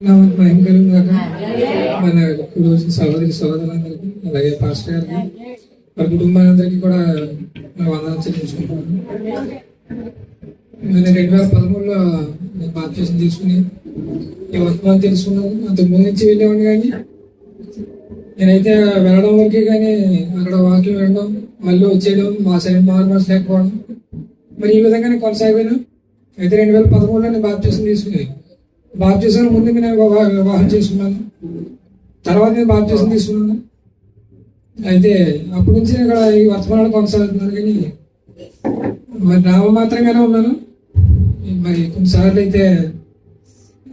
నామం భయంకరం కాక మన ఇప్పుడు సహోదరి సహోదరులందరికీ అలాగే పాస్టర్ గారికి వారి కుటుంబాలందరికీ కూడా నా వందనాలు చెల్లించుకుంటున్నాను. నేను రెండు వేల పదమూడులో నేను బాప్తీసం తీసుకుని ఈ వర్తమానం తెలుసుకున్నాను. అంతకు ముందు నుంచి వెళ్ళేవాడిని కానీ నేనైతే వెళ్ళడం వరకే కానీ అక్కడ వాక్యం వెళ్ళడం మళ్ళీ వచ్చేయడం మా సైడ్ మారు మనసు లేకపోవడం మరి ఈ విధంగానే కొనసాగాను అయితే రెండు వేల పదమూడులో నేను బాప్తీసం తీసుకుని బాప్తీసం ముందు నేను వివాహం చేసుకున్నాను. తర్వాత నేను బాప్తీసం తీసుకున్నాను. అయితే అప్పటి నుంచి ఇక్కడ ఈ వర్తమానాలు కొనసాగుతున్నాను కానీ మరి నామమాత్రంగానే ఉన్నాను. మరి కొన్నిసార్లు అయితే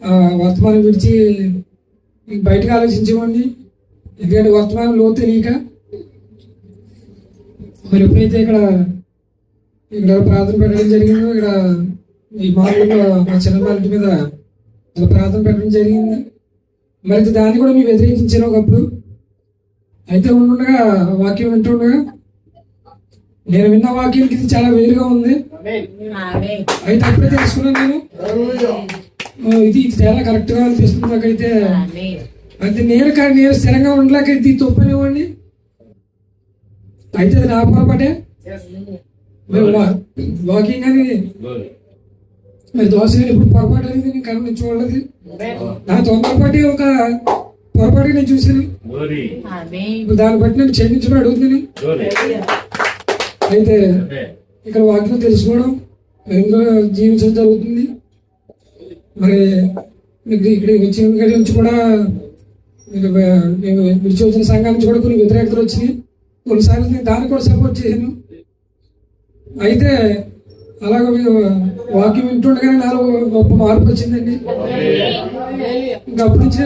ఆ వర్తమానం విడిచి బయటకు ఆలోచించేవాడిని ఎందుకంటే వర్తమానం లోతు తెలియక మరి ఎప్పుడైతే ఇక్కడ ఇక్కడ ప్రార్థన పెట్టడం జరిగిందో ఇక్కడ ఈ మామూలుగా మా చిన్న ఇంటి మీద ఇలా ప్రార్థన పెట్టడం జరిగింది. మరి దాన్ని కూడా మేము వ్యతిరేకించాను ఒకప్పుడు. అయితే ఉండగా వాక్యం వింటుండగా నేను విన్న వాక్యానికి ఇది చాలా వేరుగా ఉంది. అయితే అప్పుడే తెలుసుకున్నాను నేను. ఇది ఇది చాలా కరెక్ట్గా అనిపిస్తుంది నాకైతే. అయితే నేను కానీ నేను స్థిరంగా ఉండలేక ఇది తప్పనివ్వండి అయితే అది నా పొరపాటే. మరి వాకింగ్ అని మరి దోశ ఇప్పుడు పొరపాటు అనేది నేను కరెంట్ చూడలేదు. నా తొందరపాటి ఒక పొరపాటు నేను చూశాను. ఇప్పుడు దాన్ని బట్టి నేను క్షమించడం అడుగుతున్నాను. అయితే ఇక్కడ వాక్యం తెలుసుకోవడం మరి ఇందులో జీవించడం జరుగుతుంది. మరి మీకు ఇక్కడ వచ్చిన ఇక్కడి నుంచి కూడా మీకు విడిచి వచ్చిన సంఘాల నుంచి కూడా కొన్ని వ్యతిరేకతలు వచ్చినాయి. కొన్నిసార్లు నేను దాన్ని కూడా సపోర్ట్ చేశాను. అయితే అలాగ వాక్యం వింటుండగానే నాలో గొప్ప మార్పు వచ్చిందండి. ఇంకా అప్పటి నుంచి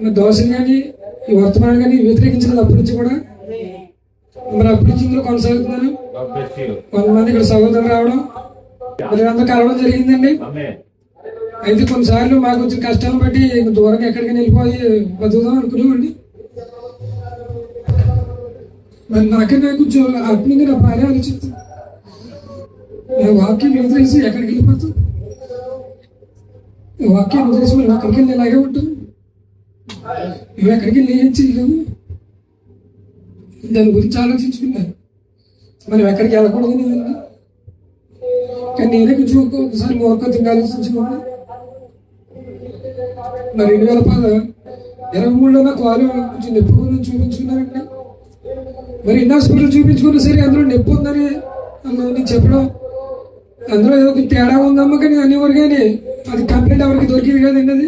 నేను దోషం కానీ ఈ వర్తమానం కానీ వ్యతిరేకించినది అప్పటి నుంచి కూడా. మరి అప్పటి నుంచి ఇందులో కొనసాగుతున్నాను. కొంతమంది ఇక్కడ సహోదరులు రావడం మరి అంతా కలవడం జరిగిందండి. అయితే కొన్నిసార్లు మాకు కొంచెం కష్టాలు బట్టి దూరంగా ఎక్కడికి వెళ్ళిపోయి బతుకుదాం అనుకున్నామండి. మరి నాకన్నా కొంచెం ఆత్మీయంగా నా భార్య ఆలోచిస్తుంది. నేను వాక్యం వదిలేసి ఎక్కడికి వెళ్ళిపోతావు? వాక్యం వదిలేసి మనం అక్కడికి వెళ్ళి ఇలాగే ఉంటాం నువ్వు ఎక్కడికి వెళ్ళి ఏం చేయలేవు? దాని గురించి ఆలోచించుకున్నాను మనం ఎక్కడికి వెళ్ళకూడదు కదండి కానీ నేనే కొంచెం ఒక్కొక్కసారి మూర్ఖతంగా ఆలోచించుకున్నాను మరి రెండు వేల పద ఇరవై మూడులో నాకు వాళ్ళు కొంచెం నొప్పి ఉందని చూపించుకున్నారండి. మరి ఎన్ని హాస్పిటల్ చూపించుకున్నా సరే అందులో నొప్పి ఉందని అందులో నేను చెప్పడం అందులో ఏదో ఒక తేడా ఉందమ్మా కానీ అనేవారు కానీ అది కంప్లైంట్ ఎవరికి దొరికింది కదండి అది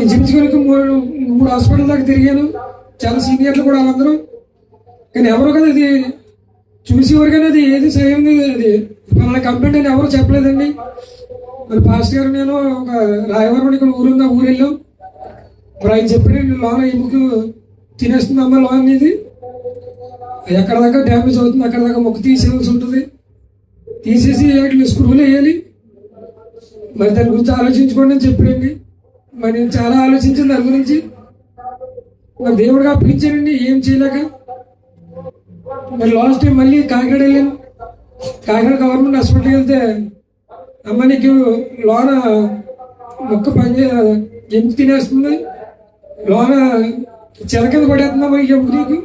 ఇంచుమించుకొని మూడు మూడు హాస్పిటల్ దాకా తిరిగాను. చాలా సీనియర్లు కూడా వాళ్ళందరూ. కానీ ఎవరు కదా అది చూసేవారు కానీ అది ఏది సరైన అది. మన కంప్లైంట్ అని ఎవరు చెప్పలేదండి. మరి పాస్టర్ గారు నేను ఒక రాయవరం ఇక్కడ ఊరుందా ఊరు వెళ్ళాం. మరి ఆయన చెప్పాడు లోన ఎముకు తినేస్తుంది అమ్మ లోన్ ఇది ఎక్కడ దాకా డ్యామేజ్ అవుతుంది అక్కడ దాకా ముక్కు తీసేయాల్సి ఉంటుంది. తీసేసి వాటిని స్క్రూలు వేయాలి. మరి దాని గురించి ఆలోచించుకోండి అని చెప్పాడండి మరి నేను చాలా ఆలోచించింది దాని గురించి. మరి దేవుడిగా పిలిచానండి ఏం చేయలేక మరి లాస్ట్ టైం మళ్ళీ కాకినాడ వెళ్ళాను. కాకినాడ గవర్నమెంట్ హాస్పిటల్కి వెళ్తే అమ్మ నీకు లోన మొక్క పని ఎందుకు తినేస్తుంది? లోన చెల కింద పడేస్తుందమ్మా ఈ ఎముక నీకు?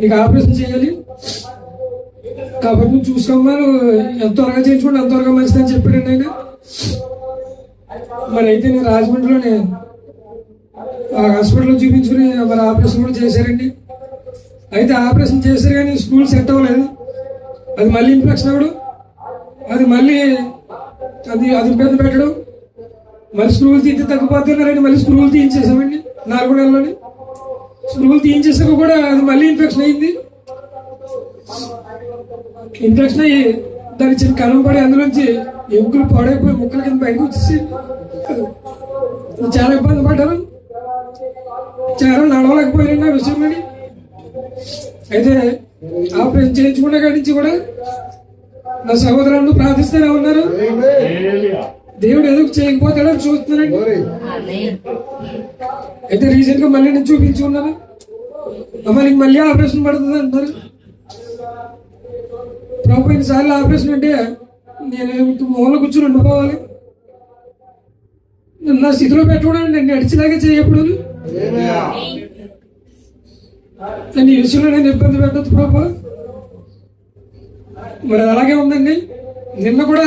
నీకు ఆపరేషన్ చేయాలి. కాబట్టి నువ్వు చూసుకోమ్మా ఎంత త్వరగా చేయించుకుంటే అంత త్వరగా మంచిదని చెప్పాడండి ఆయన. మరి అయితే నేను రాజమండ్రిలోనే ఆ హాస్పిటల్లో చూపించుకుని మరి ఆపరేషన్ కూడా చేశారండి. అయితే ఆపరేషన్ చేశారు కానీ స్కూల్ సెట్ అవ్వలేదు. అది మళ్ళీ ఇన్ఫెక్షన్ అవ్వడం అది మళ్ళీ అది అది ఇబ్బంది పెట్టడం. మళ్ళీ స్క్రూలు తీస్తే తగ్గిపోతున్నారండి మళ్ళీ స్క్రూలు తీయించేసామండి నాలుగు నెలలోని స్క్రూలు తీయించేసాక కూడా అది మళ్ళీ ఇన్ఫెక్షన్ అయింది. ఇంట్రెస్ట్ అయ్యి దాని చిన్న కలం పడి అందులోంచి ఎముకలు పాడైపోయి ముక్కల కింద బయటకు వచ్చేసి చాలా ఇబ్బంది పడ్డాను చాలా నడవలేకపోయాను ఆ విషయంలోని అయితే ఆపరేషన్ చేయించుకున్న కాడి నుంచి కూడా నా సహోదరులను ప్రార్థిస్తూనే ఉన్నారు. దేవుడు ఎందుకు ఒకటి చేయకపోతాడని చూస్తున్నానండి. అయితే రీసెంట్గా మళ్ళీ నేను చూపించుకున్నాను అమ్మ మళ్ళీ ఆపరేషన్ పడుతుంది అంటారు ప్రభు సార్లు ఆపరేషన్ అంటే నేను మూల కూర్చుని ఉండిపోవాలి. నా స్థితిలో పెట్టుకోవడానికి నేను నడిచేలాగా చేయప్పుడు నేను ఈ విషయంలో నేను ఇబ్బంది పెట్టద్దు ప్రభు. మరి అలాగే ఉందండి. నిన్న కూడా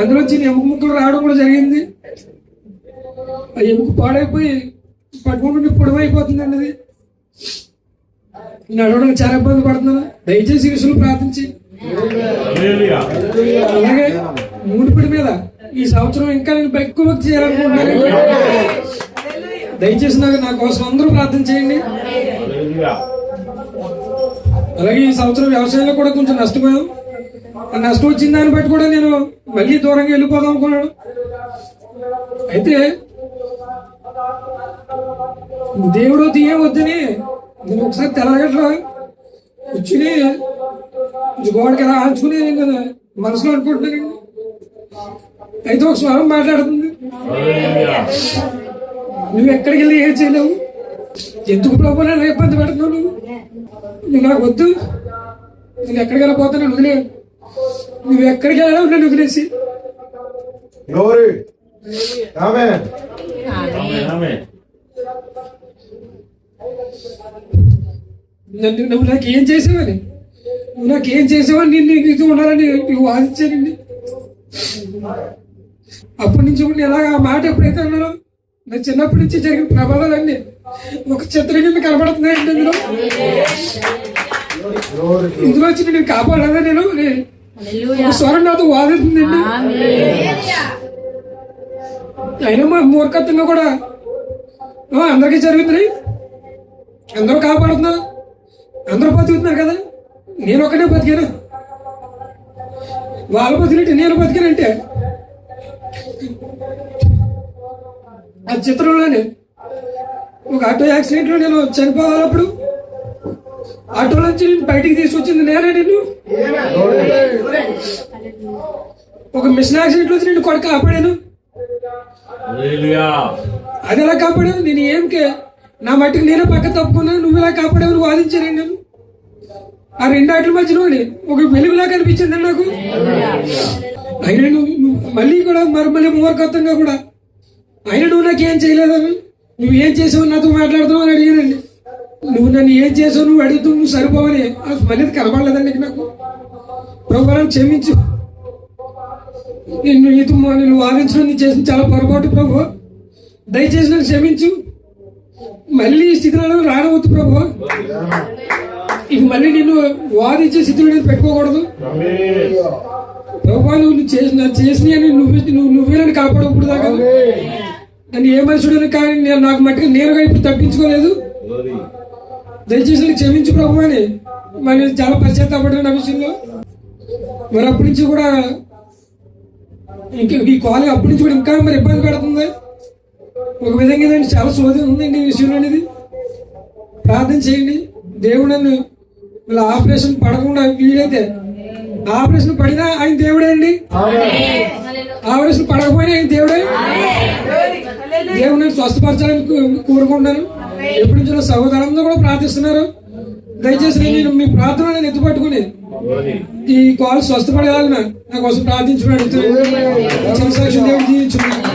అందులోంచి ఎముక ముక్కలు రావడం కూడా జరిగింది. ఆ ఎముక పాడైపోయి పట్టుకుంటుంటే పొడవైపోతుందండి అది నడవడానికి చాలా ఇబ్బంది పడుతున్నాను. దయచేసి విషయంలో ప్రార్థించి అలాగే మూడిపిడి మీద ఈ సంవత్సరం ఇంకా నేను ఎక్కువ చేయాలనుకుంటున్నాను. దయచేసి నాకు నా కోసం అందరూ ప్రార్థన చేయండి. హల్లెలూయా అలాగే ఈ సంవత్సరం వ్యవసాయంలో కూడా కొంచెం నష్టపోయాం. ఆ నష్టం వచ్చిన దాన్ని బట్టి కూడా నేను మళ్ళీ దూరంగా వెళ్ళిపోదాం అనుకున్నాను. అయితే దేవుడు తీయం వద్దని నేను ఒకసారి తెల్లగట్ల కూర్చుని కొంచెం గోడకి ఎలా ఆంచుకుని నేను మనసులో అనుకుంటున్నానండి అయితే ఒక స్వరం మాట్లాడుతుంది. నువ్వు ఎక్కడికి వెళ్ళి ఏం చేయలేవు? ఎందుకు ప్రభు నన్ను ఇబ్బంది పెడుతున్నావు నువ్వు? నువ్వు నాకు వద్దు. నేను ఎక్కడికి వెళ్ళిపోతాను వదిలే నువ్వు ఎక్కడికి వెళ్ళావు నన్ను వదిలేసి. నన్ను నువ్వు నాకు ఏం చేసావని? నువ్వు నాకు ఏం చేసావని నేను నీకు నీతో ఉండాలని నీకు వాదించానండి అప్పటి నుంచి కూడా ఎలాగ ఆ మాట ఎప్పుడైతే అన్నానో నా చిన్నప్పటి నుంచి జరిగిన ప్రమాదాలన్నీ ఒక చిత్రం కింద కనబడుతున్నాయండి ఇందులో. ఇందులో వచ్చి నేను కాపాడాలా నేను? స్వరం నాతో వాదిస్తుందండి. అయినా మా మూర్ఖత్వంగా కూడా అందరికీ జరుగుతుంది అందరూ కాపాడుతున్నా అందరూ బతుకుతున్నారు కదా. నేను ఒక్కనే బతికాను? వాళ్ళు బతికినట్టు నేను బతికానంటే? ఆ చిత్రంలోనే ఒక ఆటో యాక్సిడెంట్లో నేను చనిపోవాలప్పుడు ఆటో నుంచి బయటికి తీసుకొచ్చింది నేనే నిన్ను. ఒక మిషన్ యాక్సిడెంట్ వచ్చి నేను కొడుకు కాపాడాను. అది ఎలా కాపాడావు నేను ఏం కే నా మట్టికి నేనే పక్క తప్పుకున్నాను నువ్వు ఇలా కాపాడావని వాదించాను నేను. ఆ రెండు ఆటల మధ్యలోని ఒక వెలుగులా కనిపించింది నాకు? ఆయన నువ్వు నువ్వు మళ్ళీ కూడా మరి మళ్ళీ మూర్ఖత్వంగా కూడా. ఆయన నువ్వు నాకు ఏం చేయలేదని నువ్వు ఏం చేసావు నాతో మాట్లాడుతావు అని అడిగానండి. నువ్వు నన్ను ఏం చేసావు నువ్వు అడుగుతూ నువ్వు సరిపోవని అది మళ్ళీ కనబడలేదండి నాకు ప్రభు క్షమించు. నిన్ను నీతో మా- వాదించడం నీ చేసిన చాలా పొరపాటు ప్రభు. దయచేసి నన్ను క్షమించు. మళ్ళీ ఈ స్థితిలో రానవద్దు ప్రభు. ఇక మళ్ళీ నిన్ను వాదించే స్థితిలో నేను పెట్టుకోకూడదు. ఆమేన్ నువ్వు చేసిన చేసిన నువ్వు నువ్వు నువ్వే నన్ను కాపాడప్పుడు దాకా. నన్ను ఏ మనుషుడు కానీ నేను నాకు మట్టి నేరుగా ఇప్పుడు తప్పించుకోలేదు. దయచేసి నన్ను క్షమించు ప్రభు అని. మరి చాలా పశ్చాత్తాపడ్డాను నా విషయంలో. మరి అప్పటి నుంచి కూడా ఇంకా ఈ కాలేజ్ అప్పటి నుంచి కూడా ఇంకా మరి ఇబ్బంది పెడుతుంది. ఒక విధంగా చాలా సోది ఉందండి ఈ విషయంలో అనేది. ప్రార్థన చేయండి. దేవుడు నన్ను ఇలా ఆపరేషన్ పడకుండా వీలైతే ఆపరేషన్ పడినా ఆయన దేవుడే అండి. ఆపరేషన్ పడకపోయినా ఆయన దేవుడే. దేవుడు నేను స్వస్థపరచాలని కో- కోరుకుంటున్నాను. ఎప్పటి నుంచో సహోదరులందరూ కూడా ప్రార్థిస్తున్నారు. దయచేసి నేను మీ ప్రార్థన నేను ఎత్తుపట్టుకుని ఈ కాల్ స్వస్థపడేలాగా నా కోసం ప్రార్థించుకుని అడుగుతున్నాను. చిన్న సాక్షి దేవుడు జీవించుకున్నాను